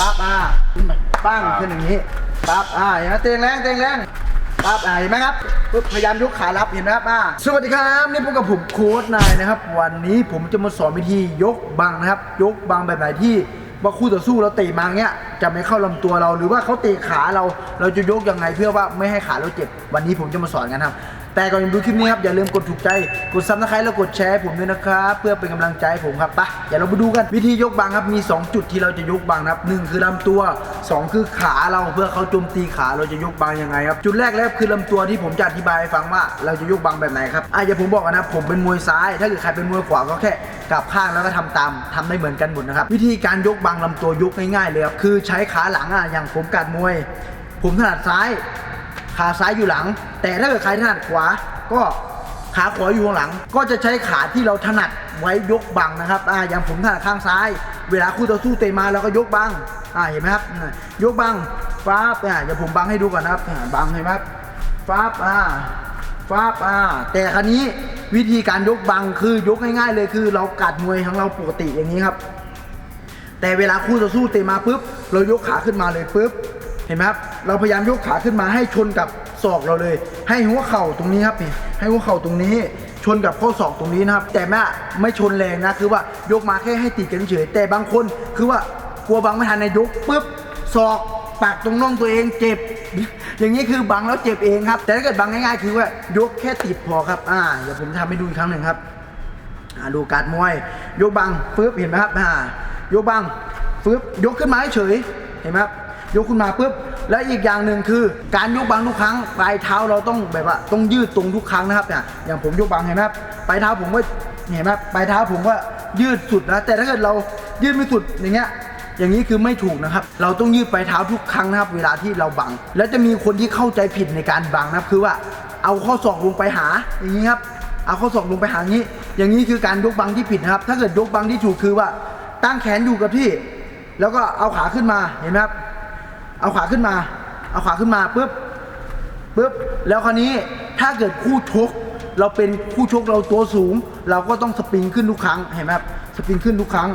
ปั๊บอ่าปั้งขึ้นอย่างนี้ปั๊บอ่าเห็นไหมเตียงแรงเตียงแรงปั๊บอ่าเห็นไหมครับปุ๊บพยายามยกขารับเห็นไหมครับอ่าสวัสดีครับนี่พบกับผมโค้ชนายนะครับ วันนี้ผมจะมาสอนวิธียกบังนะครับ ยกบังแบบไหนที่ว่าคู่ต่อสู้เราเตะมาเงี้ยจะไม่เข้าลำตัวเราหรือว่าเขาเตะขาเราเราจะยกยังไงเพื่อว่าไม่ให้ขาเราเจ็บ วันนี้ผมจะมาสอนกันครับ แต่ก่อนดูคลิปนี้ครับอย่าลืมกดถูกใจ กดซับสไครต์แล้วกดแชร์ผมด้วยนะครับเพื่อเป็นกำลังใจผมครับไปะเดี๋ยวเรามาดูกันวิธียกบังครับมี 2 จุดที่เราจะยกบังครับหนึ่งคือลำตัว 2 คือขาเราเพื่อเขาโจมตีขาเราจะยกบังยังไงครับจุดแรกแล้วคือลำตัวที่ผมจะอธิบายให้ฟังว่าเราจะยกบังแบบไหนครับอะอย่าผมบอกกันนะผมเป็นมวยซ้าย ถ้าเกิดใครเป็นมวยขวาก็แค่กลับข้างแล้วก็ทำตามทำได้เหมือนกันหมดนะครับวิธีการยกบังลำตัวยกง่ายๆเลยครับคือใช้ขาหลังอะอย่างผมกัดมวย ผมถนัดซ้าย ขาซ้ายอยู่หลัง แต่ถ้าเกิดใครถนัดขวาก็ขาขวาอยู่ข้างหลัง ก็จะใช้ขาที่เราถนัดไว้ยกบังนะครับอ่าอย่างผมถนัดข้างซ้าย เวลาคู่ต่อสู้เตะมาเราก็ยกบังอ่าเห็นไหมครับยกบังฟ้าบอ่าเดี๋ยวผมบังให้ดูก่อนนะครับบังเห็นไหมครับฟ้าบอ่าฟ้าบอ่าแต่ครั้นี้วิธีการยกบังคือยกง่าย ๆ เลยคือ เรากัดมวยของเราปกติอย่างนี้ครับ แต่เวลาคู่ต่อสู้เตะมาปุ๊บเรายกขาขึ้นมาเลยปุ๊บ เห็นไหมครับ เราพยายามยกขาขึ้นมาให้ชนกับศอกเราเลย ให้หัวเข่าตรงนี้ครับนี่ ให้หัวเข่าตรงนี้ ชนกับข้อศอกตรงนี้นะครับ แต่ไม่ไม่ชนแรงนะ คือว่ายกมาแค่ให้ติดกันเฉย แต่บางคนคือว่ากลัวบังไม่ทันในยกปุ๊บศอกปากตรงน่องตัวเองเจ็บ อย่างนี้คือบังแล้วเจ็บเองครับ แต่ถ้าเกิดบังง่ายๆ คือว่ายกแค่ติดพอครับ อ่า เดี๋ยวผมทำให้ดูอีกครั้งหนึ่งครับ อ่าดูการมวย ยกบังปึ๊บเห็นไหมครับ อ่า ยกบังปึ๊บยกขึ้นมาเฉย เห็นไหมครับ ยกขึ้นมาปึ๊บและอีกอย่างหนึ่งคือการยกบังทุกครั้งปลายเท้าเราต้องแบบว่าต้องยืดตรงทุกครั้งนะครับเนี่ยอย่างผมยกบังเห็นไหมครับปลายเท้าผมก็เห็นไหมครับปลายเท้าผมก็ยืดสุดนะแต่ถ้าเกิดเรายืดไม่สุดอย่างเงี้ยอย่างนี้คือไม่ถูกนะครับ เราต้องยืดปลายเท้าทุกครั้งนะครับ เวลาที่เราบัง แล้วจะมีคนที่เข้าใจผิดในการบังนะครับ คือว่าเอาข้อศอกลงไปหาอย่างนี้ครับ เอาข้อศอกลงไปหาอย่างนี้ อย่างนี้คือการยกบังที่ผิดนะครับ ถ้าเกิดยกบังที่ถูกคือว่าตั้งแขนอยู่กับที่ แล้วก็เอาขาขึ้นมาเห็นไหมครับ เอาขาขึ้นมา เอาขาขึ้นมาปุ๊บปุ๊บแล้วคราวนี้ถ้าเกิดคู่ชกเราเป็นคู่ชกเราตัวสูง เราก็ต้องสปริงขึ้นทุกครั้งเห็นไหมครับสปริงขึ้นทุกครั้ง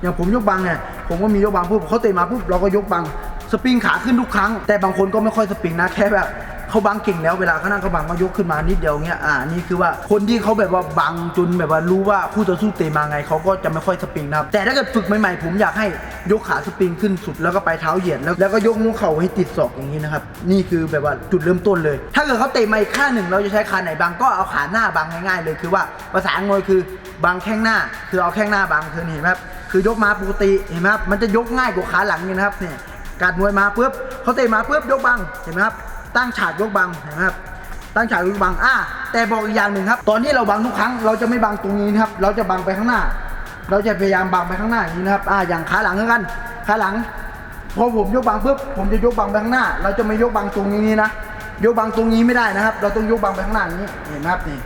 อย่างผมยกบังเนี่ยผมก็มียกบังปุ๊บเขาเตะมาปุ๊บเราก็ยกบังสปริงขาขึ้นทุกครั้ง แต่บางคนก็ไม่ค่อยสปริงนะแค่แบบ เขาบังเก่งแล้วเวลาเขานั่งเขาบังมายกขึ้นมานิดเดียวเงี้ยอ่านี่คือว่าคนที่เขาแบบว่าบังจนแบบว่ารู้ว่าคู่ต่อสู้เตะมาไงเขาก็จะไม่ค่อยสปริงนะครับแต่ถ้าเกิดฝึกใหม่ๆผมอยากให้ยกขาสปริงขึ้นสุดแล้วก็ไปเท้าเหยียดแล้วแล้วก็ยกนิ้วเข่าให้ติดศอกอย่างนี้นะครับนี่คือแบบว่าจุดเริ่มต้นเลย ถ้าเกิดเขาเตะมาอีกข้างหนึ่งเราจะใช้ขาไหนบังก็เอาขาหน้าบังง่ายๆเลยคือว่าภาษามวยคือบังแข้งหน้า คือเอาแข้งหน้าบังคือเห็นไหมครับคือยกมาปกติเห็นไหมครับมันจะยกง่ายกว่าขาหลังนี่นะครับเนี่ยการมวยมาปุ๊บเขาเตะมาปุ๊บยกบังเห็นไหมครับ ตั้งฉากยกบังนไหมครับ ตั้งฉากยกบังอะแต่บอกอีกอย่างหนึ่งครับ ตอนที่เราบังทุกครั้งเราจะไม่บังตรงนี้นะครับ เราจะบังไปข้างหน้า เราจะพยายามบังไปข้างหน้าอย่างนี้นะครับอ่าอย่างขาหลังเหมือนกันขาหลังพอผมยกบังปุ๊บผมจะยกบังไปข้างหน้า เราจะไม่ยกบังตรงนี้นะยกบังตรงนี้ไม่ได้นะครับ เราต้องยกบังไปข้างหน้านี้เห็นไหมครับนี่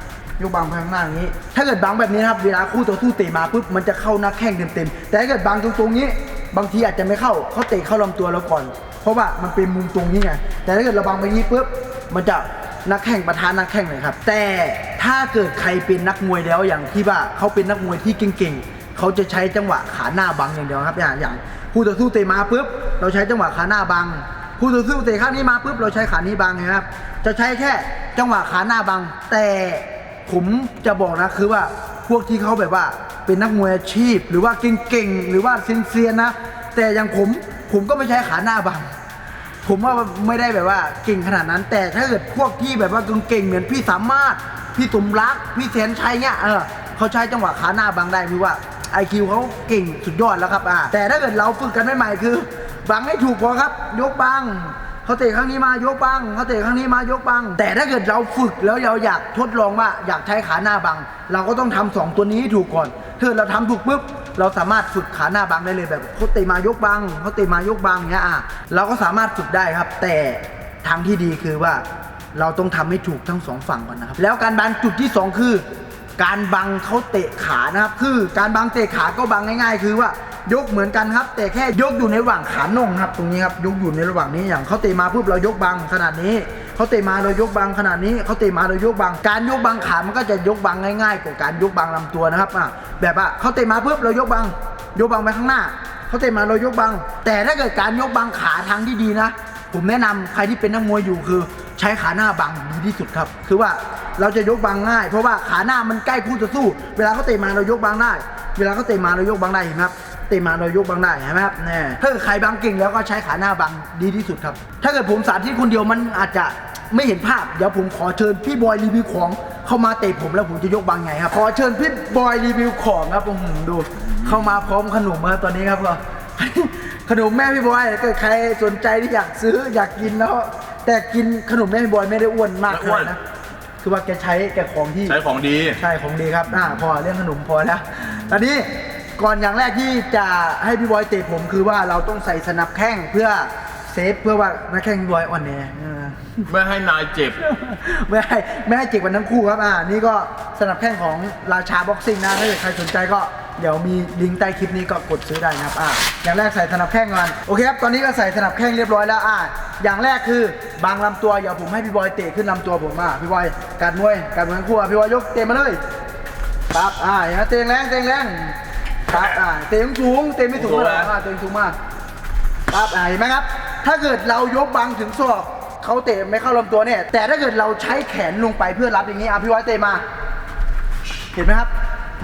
ยกบังไปข้างหน้านี้ ถ้าเกิดบังแบบนี้นะครับเวลาคู่ต่อสู้เตะมาปุ๊บมันจะเข้าหน้าแข้งเต็มๆแต่ถ้าเกิดบังตรงตรงๆนี้ บางทีอาจจะไม่เข้าเขาเตะเข้าลำตัวเราก่อน เพราะว่ามันเป็นมุมตรงนี้ไง แต่ถ้าเกิดเราบังไปนี้ปุ๊บ มันจะนักแข่งประธานนักแข่งเลยครับ แต่ถ้าเกิดใครเป็นนักมวยแล้วอย่างที่ว่าเขาเป็นนักมวยที่เก่งๆ เขาจะใช้จังหวะขาหน้าบังอย่างเดียวครับ อย่างอย่างคู่ต่อสู้เตะมาปุ๊บ เราใช้จังหวะขาหน้าบังคู่ต่อสู้เตะข้างนี้มาปุ๊บ เราใช้ขานี้บังนะครับ จะใช้แค่จังหวะขาหน้าบัง แต่ผมจะบอกนะคือว่า พวกที่เขาแบบว่าเป็นนักมวยอาชีพ หรือว่าเก่งๆหรือว่าเซียนๆนะ แต่อย่างผมผมก็ไม่ใช้ขาหน้าบังผมว่าไม่ได้แบบว่าเก่งขนาดนั้น แต่ถ้าเกิดพวกที่แบบว่าเก่งๆเหมือนพี่สามารถพี่สมรักพี่แสนชัยเนี่ยเออเขาใช้จังหวะขาหน้าบังได้คือว่าไอคิวเขาเก่งสุดยอดแล้วครับอ่าแต่ถ้าเกิดเราฝึกกันใหม่ๆคือ บังให้ถูกพอครับ ยกบัง เขาเตะครั้งนี้มายกบังเขาเตะครั้งนี้มายกบัง แต่ถ้าเกิดเราฝึกแล้วเราอยากทดลองว่าอยากใช้ขาหน้าบัง เราก็ต้องทำสองตัวนี้ให้ถูกก่อนถ้าเราทำถูกปุ๊บเราสามารถฝึกขาหน้าบังได้เลยแบบเขาเตะมายกบังเขาเตะมายกบังเนี้ยอะเราก็สามารถฝึกได้ครับ แต่ทางที่ดีคือว่าเราต้องทำให้ถูกทั้งสองฝั่งก่อนนะครับ แล้วการบังจุดที่สองคือ การบังเขาเตะขานะครับ คือการบังเตะขาก็บังง่าย ๆ คือว่า ยกเหมือนกันครับ แต่แค่ยกอยู่ในระหว่างขาน่องครับ ตรงนี้ครับยกอยู่ในระหว่างนี้อย่างเขาเตะมาปุ๊บเรายกบังขนาดนี้เขาเตะมาเรายกบังขนาดนี้เขาเตะมาเรายกบัง การยกบังขา มันก็จะยกบังง่ายๆกว่าการยกบังลำตัวนะครับอะแบบว่าเขาเตะมาปุ๊บเรายกบัง ยกบังไปข้างหน้าเขาเตะมาเรายกบัง แต่ถ้าเกิดการยกบังขาทางที่ดีนะ ผมแนะนำใครที่เป็นนักมวยอยู่คือ ใช้ขาหน้าบังดีที่สุดครับ คือว่าเราจะยกบังง่าย เพราะว่าขาหน้ามันใกล้คู่ต่อสู้ เวลาเขาเตะมาเรายกบังได้ เวลาเขาเตะมาเรายกบังได้เห็นไหมครับ ตะมาเรายกบังได้เห็นไหมครับแน่ถ้าเกิดใครบังเก่งแล้วก็ใช้ขาหน้าบังดีที่สุดครับ ถ้าเกิดผมสาธิตคนเดียวมันอาจจะไม่เห็นภาพ เดี๋ยวผมขอเชิญพี่บอยรีวิวของเข้ามาเตะผมแล้วผมจะยกบังไงครับ ขอเชิญพี่บอยรีวิวของครับผมดู เข้ามาพร้อมขนมครับตอนนี้ครับก็ขนมแม่พี่บอยถ้าเกิดใครสนใจที่อยากซื้ออยากกินแล้ว แต่กินขนมแม่พี่บอยไม่ได้อ้วนมากไม่อ้วนนะคือว่าแกใช้แกของที่ใช้ของดีใช่ของดีครับอ่าพอเรื่องขนมพอแล้วตอนนี้ ก่อนอย่างแรกที่จะให้พี่บอยเตะผมคือว่าเราต้องใส่สนับแข้งเพื่อเซฟเพื่อว่านักแข้งพี่บอยอ่อนแอเออ ไม่ให้นายเจ็บ ไม่ให้ไม่ให้เจ็บกันทั้งคู่ครับ อ่า นี่ก็สนับแข้งของราชาบ็อกซิ่งนะ ถ้าเกิดใครสนใจก็เดี๋ยวมีลิงก์ใต้คลิปนี้ก็กดซื้อได้นะครับ อ่า อย่างแรกใส่สนับแข้งก่อนโอเคครับ ตอนนี้ก็ใส่สนับแข้งเรียบร้อยแล้ว อ่า อย่างแรกคือบางลำตัวเดี๋ยวผมให้พี่บอยเตะขึ้นลำตัวผมอะพี่บอยการมวยการมวยทั้งคู่อะพี่บอยยกเตะมาเลย ปั๊บ อ่าอย่างนั้นเตงแรงเตงแรง ปั๊บอ่าเตงสูงเตงไม่สูงสูงเท่าไหร่นะอ่าเตงสูงมากปั๊บอ่าเห็นไหมครับ ถ้าเกิดเรายกบังถึงศอกเขาเตะไม่เข้าลำตัวเนี่ย แต่ถ้าเกิดเราใช้แขนลงไปเพื่อรับอย่างนี้อะพี่ไว้เตะมา เห็นไหมครับ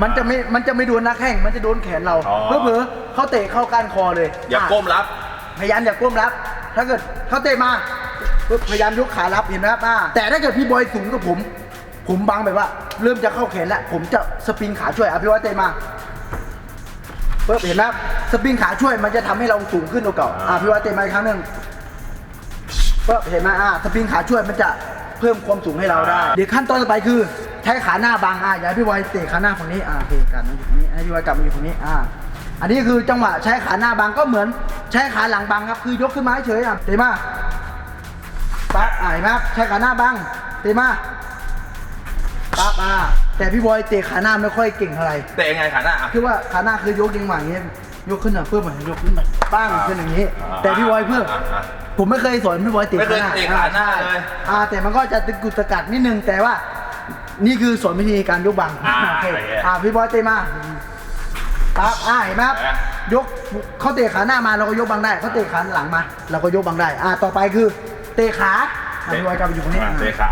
มันจะไม่มันจะไม่โดนนักแข้งมันจะโดนแขนเราอ๋อ เพื่อๆเขาเตะเข้าก้านคอเลยอย่าะ ก้มรับ พยายามอย่าก้มรับ ถ้าเกิดเขาเตะมาปุ๊บพยายามยกขารับเห็นไหมครับอ่าแต่ถ้าเกิดพี่บอยสูงกับผม ผมบังแบบว่า เริ่มจะเข้าแขนแล้ว ผมจะสปริงขาช่วยอะพี่บอยเตะมา ปุ๊บเห็นไหมครับสปริงขาช่วยมันจะทำให้เราสูงขึ้นกว่าเก่าอะพี่บอยเตะมาอีกครั้งหนึ่งปุ๊บเห็นไหมอะสปริงขาช่วยมันจะเพิ่มความสูงให้เราได้ เดี๋ยวขั้นตอนต่อไปคือใช้ขาหน้าบังอะอย่าให้พี่บอยเตะขาหน้าฝั่งนี้อะโอเคกลับมาอยู่ตรงนี้ให้พี่บอยกลับมาอยู่ตรงนี้อะอันนี้คือจังหวะใช้ขาหน้าบังก็เหมือนใช้ขาหลังบังครับคือยกขึ้นมาเฉยๆอะเตะมาปั๊บอะเห็นไหมครับใช้ขาหน้าบังเตะมาปั๊บอะ แต่พี่บอยเตะขาหน้าไม่ค่อยเก่งเท่าไหร่แต่ยังไงขาหน้าอะ คือว่าขาหน้าคือยกยิงหวางอย่างเงี้ยยกขึ้นอะเพื่อเหมือนยกขึ้นไปปั้งขึ้นอย่างนี้ อ่าแต่พี่บอยเพื่ออ่าอ่าผมไม่เคยสอนพี่บอยเตะไม่เคขายหน้าเตะขาหน้าอ่เลย อ่าแต่มันก็จะตะกุดตะกัดนิดนึงแต่ว่า นี่คือสอนวิธีการยกบังอ่าโอเคโอเคอ่าพี่บอยเตะมาปั๊บอ่าเห็นไหมครับเห็นไหม ยกเขาเตะขาหน้ามาเราก็ยกบังได้เขาเตะขาหลังมาเราก็ยกบังได้ อ่าต่อไปคือเตะขาอะพี่บอยกลับไปอยู่ตรงนี้อะอะเตะขา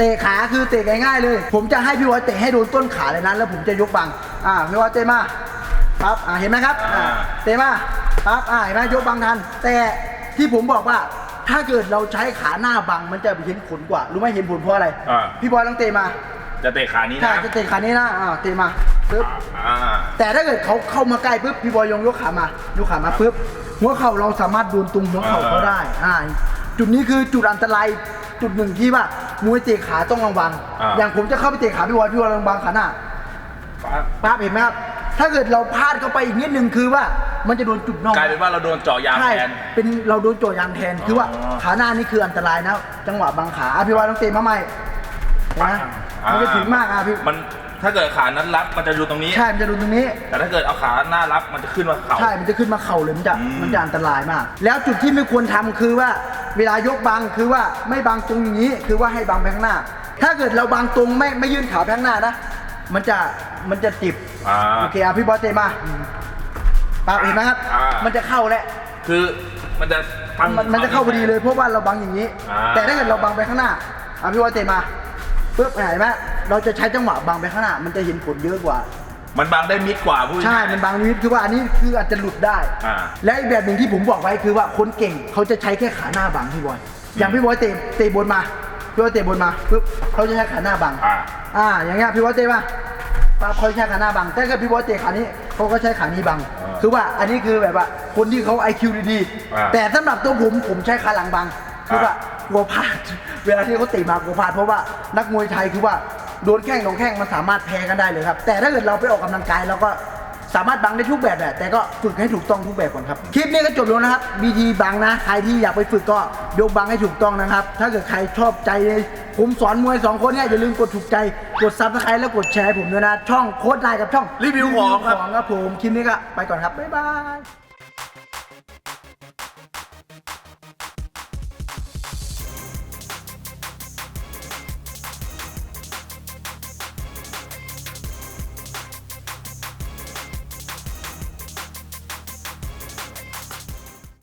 เตะขาคือเตะง่ายๆเลย ผมจะให้พี่บอยเตะให้โดนต้นขาเลยนะแล้วผมจะยกบังอ่าพี่บอยเตะมาปั๊บอ่าเห็นไหมครับอ่าเตะมาปั๊บอ่าเห็นไหมยกบังทัน แต่ที่ผมบอกว่าถ้าเกิดเราใช้ขาหน้าบังมันจะเห็นผลกว่ารู้ไหมเห็นผลเพราะอะไร อ่า พี่บอยต้องเตะมา จะเตะขานี้ถ้านะจะเตะขานี้นะอ่าเตะมาปึ๊บ อ่า แต่ถ้าเกิดเขาเข้ามาใกล้ปุ๊บพี่บอยยงยกขามายกขามาปุ๊บหัวเข่าเราสามารถโดนตรงหัวเข่าเขาได้อ่าจุดนี้คือจุดอันตราย จุดหนึ่งที่ว่ามวยเตะขาต้องระวังอย่างผมจะเข้าไปเตะขาพี่บอยพี่บอยระวังขาหน้าปั๊บป้าบเห็นไหมครับ ถ้าเกิดเราพลาดเข้าไปอีกนิดนึงคือว่ามันจะโดนจุดนอกกลายเป็นว่าเราโดนเจาะยางใช่ แทน เป็นเราโดนโจยางแทน คือว่าอ๋อขาหน้านี่คืออันตรายนะ จังหวะบังขาอะพี่บอยต้องเตะมาใหม่เห็นไหมมันจะถึงมากอะพี่ มันถ้าเกิดขานั้นรับมันจะอยู่ตรงนี้ ใช่ มันจะโดนตรงนี้ แต่ถ้าเกิดเอาขาหน้ารับมันจะขึ้นมาเข่า ใช่ มันจะขึ้นมาเข่าเลย มันจะ อืมมันจะอันตรายมาก แล้วจุดที่ไม่ควรทำคือว่า เวลายกบังคือว่าไม่บังตรงอย่างนี้คือว่าให้บังไปข้างหน้า ถ้าเกิดเราบังตรงไม่ไม่ยื่นขาไปข้างหน้านะ มันจะมันจะติบอ่า โอเคอะพี่บอสเตะมาปากเห็นไหมครับ อ่ามั มันจะเข้าแล้ว คือมันจะตั้ง มันมันจะเข้าพอดีเลยเพราะว่าเราบังอย่างนี้ อ่า แต่ถ้าเกิดเราบังไปข้างหน้าอะพี่บอสเตะมาปึ๊บเห็นไหมเราจะใช้จังหวะบังไปข้างหน้า มันจะเห็นผลเยอะกว่า มันบังได้มิดกว่าพูด ใช่ง่ายๆมันบางนิดคือว่าอันนี้คืออาจจะหลุดได้ อ่าและอีกแบบหนึ่งที่ผมบอกไว้คือว่าคนเก่งเขาจะใช้แค่ขาหน้าบังพี่บอย อย่างพี่บอยเตะเตะบนมาพี่บอยเตะบนมาปุ๊บเขาจะใช้ขาหน้าบังอ่า อ่าอย่างเงี้ยพี่บอยเตะมาปั๊บเขาใช้ขาหน้าบังแต่ถ้าพี่บอยเตะขานี้เขาก็ใช้ขานี้บัง อ่าคือว่าอันนี้คือแบบว่าคนที่เขาไอคิวดีอ่าๆแต่สำหรับตัวผมผมใช้ขาหลังบังคือว่ากลัวพลาด เวลาที่เขาเตะมากลัวพลาดเพราะว่านักมวยไทยคือว่า โดนแข้งโดนแข้งมันสามารถแพ้กันได้เลยครับ แต่ถ้าเกิดเราไปออกกำลังกายเราก็สามารถบังได้ทุกแบบแหละแต่ก็ฝึกให้ถูกต้องทุกแบบก่อนครับ คลิปนี้ก็จบแล้วนะครับวิธีบังนะ ใครที่อยากไปฝึกก็ยกบังให้ถูกต้องนะครับ ถ้าเกิดใครชอบใจเลยผมสอนมวยสองคนเนี่ยอย่าลืมกดถูกใจ กดซับสไครต์แล้วกดแชร์ให้ผมด้วยนะ ช่องโค้ดไลน์กับช่องรีวิวของครับของครับผมคลิปนี้ก็ไปก่อนครับ บ๊ายบาย